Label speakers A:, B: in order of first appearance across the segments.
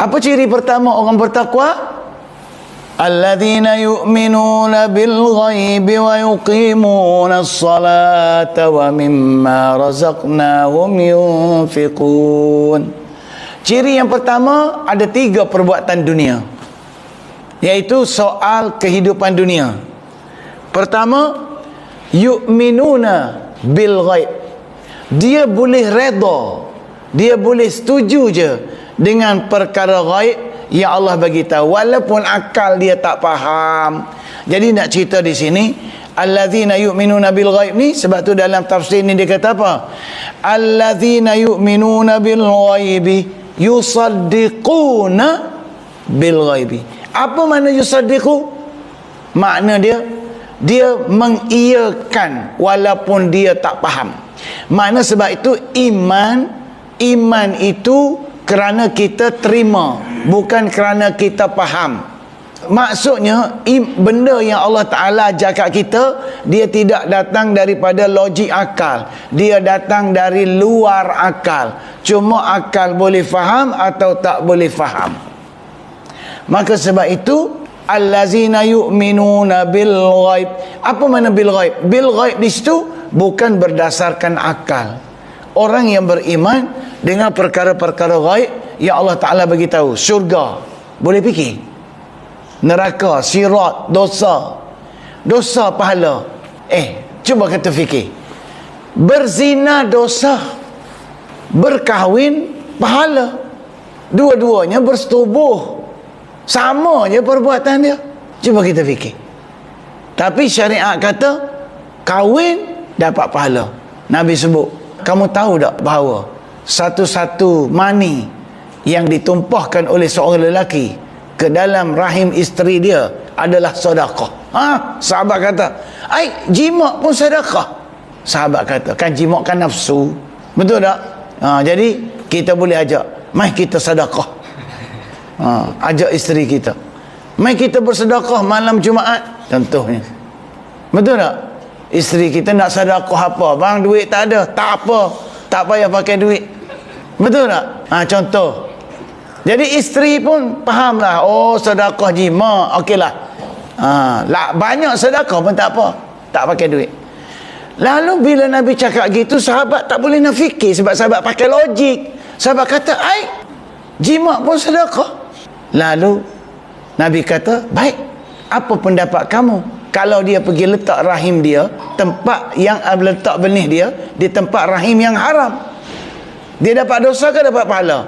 A: Apa ciri pertama orang bertakwa? Alladzina yu'minuna bil ghaibi wa yuqimuna as-salata wa mimma razaqnahum yunfiqun. Ciri yang pertama ada tiga perbuatan dunia. Iaitu soal kehidupan dunia. Pertama, yu'minuna bil ghaib. Dia boleh redha. Dia boleh setuju je dengan perkara ghaib yang Allah bagi tahu walaupun akal dia tak faham. Jadi nak cerita di sini allazina yu'minuna bil ghaib ni sebab tu dalam tafsir ni dia kata apa? Allazina yu'minuna bil ghaibi yusaddiquna bil ghaibi. Apa makna yusaddiqu? Makna dia dia mengiyakan walaupun dia tak faham. Makna sebab itu iman iman itu kerana kita terima bukan kerana kita faham. Maksudnya benda yang Allah Ta'ala jaga kita dia tidak datang daripada logik akal. Dia datang dari luar akal. Cuma akal boleh faham atau tak boleh faham. Maka sebab itu allazina yu'minuna bil ghaib. Apa mana bil ghaib? Bil ghaib di situ bukan berdasarkan akal. Orang yang beriman dengan perkara-perkara gaib yang Allah Ta'ala bagi tahu syurga. Boleh fikir? Neraka sirat dosa. Dosa pahala. Eh cuba kata fikir. Berzina dosa berkahwin pahala. Dua-duanya bersetubuh. Sama je perbuatan dia. Cuba kita fikir. Tapi syariat kata kahwin dapat pahala. Nabi sebut kamu tahu tak bahawa satu-satu mani yang ditumpahkan oleh seorang lelaki ke dalam rahim isteri dia adalah sedekah. Ha, sahabat kata, "Ai, jimat pun sedekah." Sahabat kata, "Kan jimat kan nafsu." Betul tak? Ha, jadi kita boleh ajak, "Mai kita sedekah." Ha, ajak isteri kita. "Mai kita bersedekah malam Jumaat." Contohnya. Betul tak? Isteri kita nak sedekah apa? Bang, duit tak ada. Tak apa tak payah pakai duit betul tak? Ha, contoh. Jadi isteri pun faham lah oh sedekah jima okey lah. Ha, lah banyak sedekah pun tak apa. Tak pakai duit. Lalu bila Nabi cakap gitu sahabat tak boleh nak fikir sebab sahabat pakai logik. Sahabat kata ai jima pun sedekah. Lalu Nabi kata baik apa pendapat kamu? Kalau dia pergi letak rahim dia tempat yang letak benih dia di tempat rahim yang haram dia dapat dosa ke dapat pahala?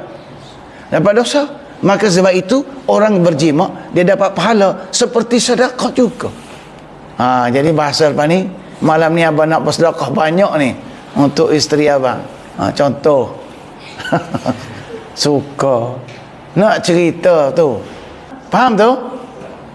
A: Dapat dosa? Maka sebab itu orang berjima dia dapat pahala seperti sedekah juga. Ha, jadi bahasa lepas ni malam ni abang nak bersedekah banyak ni untuk isteri abang. Ha, contoh. Suka. Nak cerita tu. Faham tu